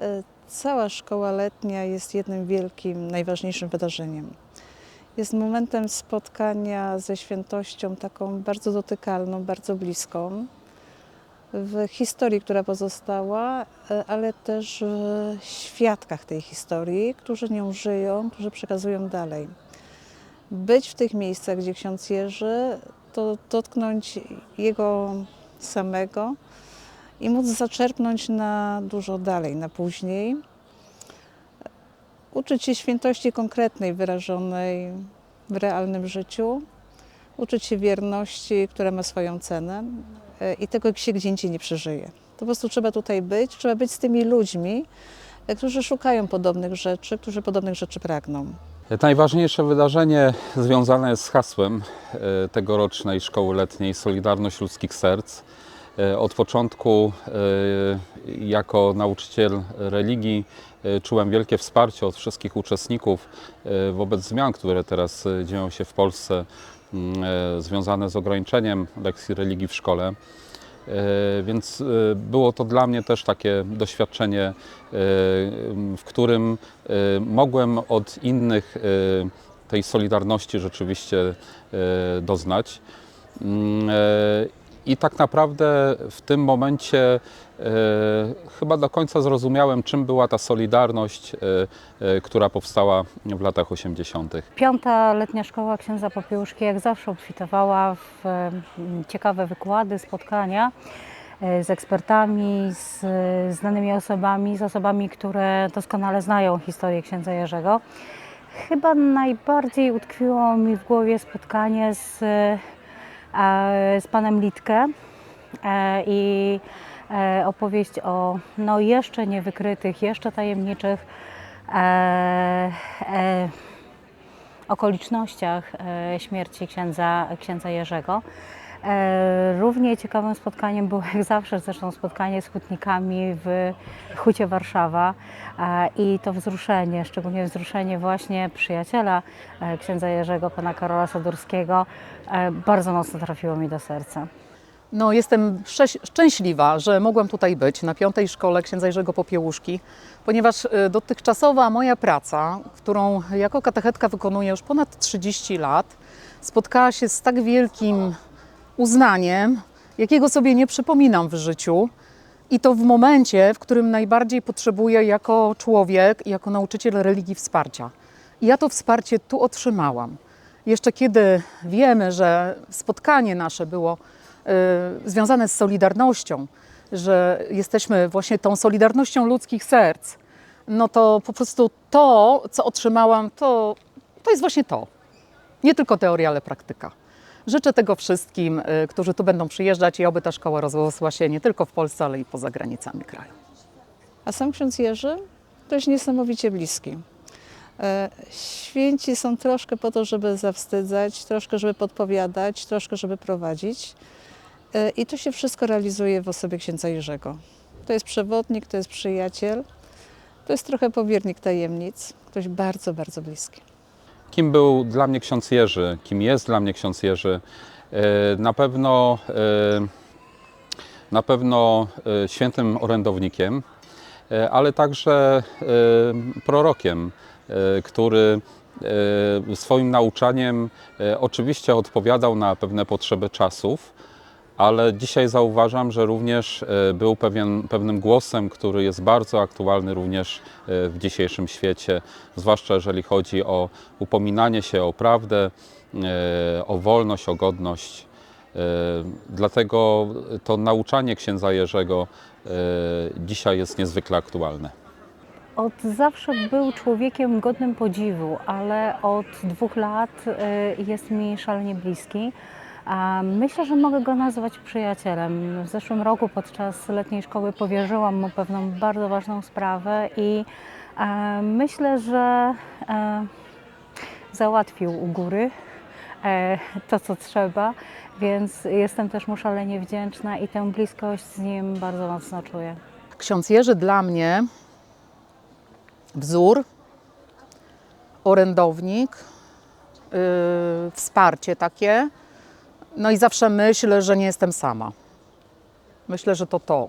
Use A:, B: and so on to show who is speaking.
A: E, Cała szkoła letnia jest jednym wielkim, najważniejszym wydarzeniem. Jest momentem spotkania ze świętością taką bardzo dotykalną, bardzo bliską w historii, która pozostała, e, ale też w świadkach tej historii, którzy nią żyją, którzy przekazują dalej. Być w tych miejscach, gdzie ksiądz Jerzy, to dotknąć jego samego i móc zaczerpnąć na dużo dalej, na później. Uczyć się świętości konkretnej, wyrażonej w realnym życiu, uczyć się wierności, która ma swoją cenę e, i tego się gdzie indziej nie przeżyje. Po prostu trzeba tutaj być, trzeba być z tymi ludźmi, e, którzy szukają podobnych rzeczy, którzy podobnych rzeczy pragną.
B: Najważniejsze wydarzenie związane jest z hasłem e, tegorocznej szkoły letniej Solidarność Ludzkich Serc. E, Od początku e, jako nauczyciel religii e, czułem wielkie wsparcie od wszystkich uczestników wobec zmian, które teraz dzieją się w Polsce, m, e, związane z ograniczeniem lekcji religii w szkole. Więc było to dla mnie też takie doświadczenie, w którym mogłem od innych tej solidarności rzeczywiście doznać. I tak naprawdę w tym momencie e, chyba do końca zrozumiałem, czym była ta solidarność, e, e, która powstała w latach 80.
C: Piąta letnia szkoła księdza Popiełuszki jak zawsze obfitowała w ciekawe wykłady, spotkania z ekspertami, z znanymi osobami, z osobami, które doskonale znają historię księdza Jerzego. Chyba najbardziej utkwiło mi w głowie spotkanie z, z panem Litkę e, i e, opowieść o no, jeszcze niewykrytych, jeszcze tajemniczych e, e, okolicznościach e, śmierci księdza, księdza Jerzego. E, Równie ciekawym spotkaniem było jak zawsze zresztą spotkanie z hutnikami w Hucie Warszawa E, i to wzruszenie, szczególnie wzruszenie właśnie przyjaciela e, księdza Jerzego, pana Karola Sadurskiego, bardzo mocno trafiło mi do serca.
D: No, jestem szczęś- szczęśliwa, że mogłam tutaj być na piątej szkole księdza Jerzego Popiełuszki, ponieważ dotychczasowa moja praca, którą jako katechetka wykonuję już ponad 30 lat, spotkała się z tak wielkim uznaniem, jakiego sobie nie przypominam w życiu. I to w momencie, w którym najbardziej potrzebuję jako człowiek, jako nauczyciel religii wsparcia. I ja to wsparcie tu otrzymałam. Jeszcze kiedy wiemy, że spotkanie nasze było y, związane z solidarnością, że jesteśmy właśnie tą solidarnością ludzkich serc, no to po prostu to, co otrzymałam, to, to jest właśnie to. Nie tylko teoria, ale praktyka. Życzę tego wszystkim, y, którzy tu będą przyjeżdżać i oby ta szkoła rozrosła się nie tylko w Polsce, ale i poza granicami kraju.
A: A sam ksiądz Jerzy to jest niesamowicie bliski. E, Święci są troszkę po to, żeby zawstydzać, troszkę, żeby podpowiadać, troszkę, żeby prowadzić. E, I to się wszystko realizuje w osobie księdza Jerzego. To jest przewodnik, to jest przyjaciel, to jest trochę powiernik tajemnic, ktoś bardzo, bardzo bliski.
B: Kim był dla mnie ksiądz Jerzy, kim jest dla mnie ksiądz Jerzy? E, Na pewno, e, na pewno e, świętym orędownikiem, ale także prorokiem, który swoim nauczaniem oczywiście odpowiadał na pewne potrzeby czasów, ale dzisiaj zauważam, że również e, był pewien, pewnym głosem, który jest bardzo aktualny również e, w dzisiejszym świecie, zwłaszcza jeżeli chodzi o upominanie się o prawdę, e, o wolność, o godność. Dlatego to nauczanie księdza Jerzego dzisiaj jest niezwykle aktualne.
C: Od zawsze był człowiekiem godnym podziwu, ale od dwóch lat jest mi szalenie bliski. Myślę, że mogę go nazwać przyjacielem. W zeszłym roku podczas letniej szkoły powierzyłam mu pewną bardzo ważną sprawę i e, myślę, że e, załatwił u góry e, to, co trzeba, więc jestem też mu szalenie wdzięczna i tę bliskość z nim bardzo mocno czuję.
D: Ksiądz Jerzy dla mnie wzór, orędownik, yy, wsparcie takie. No i zawsze myślę, że nie jestem sama. Myślę, że to to.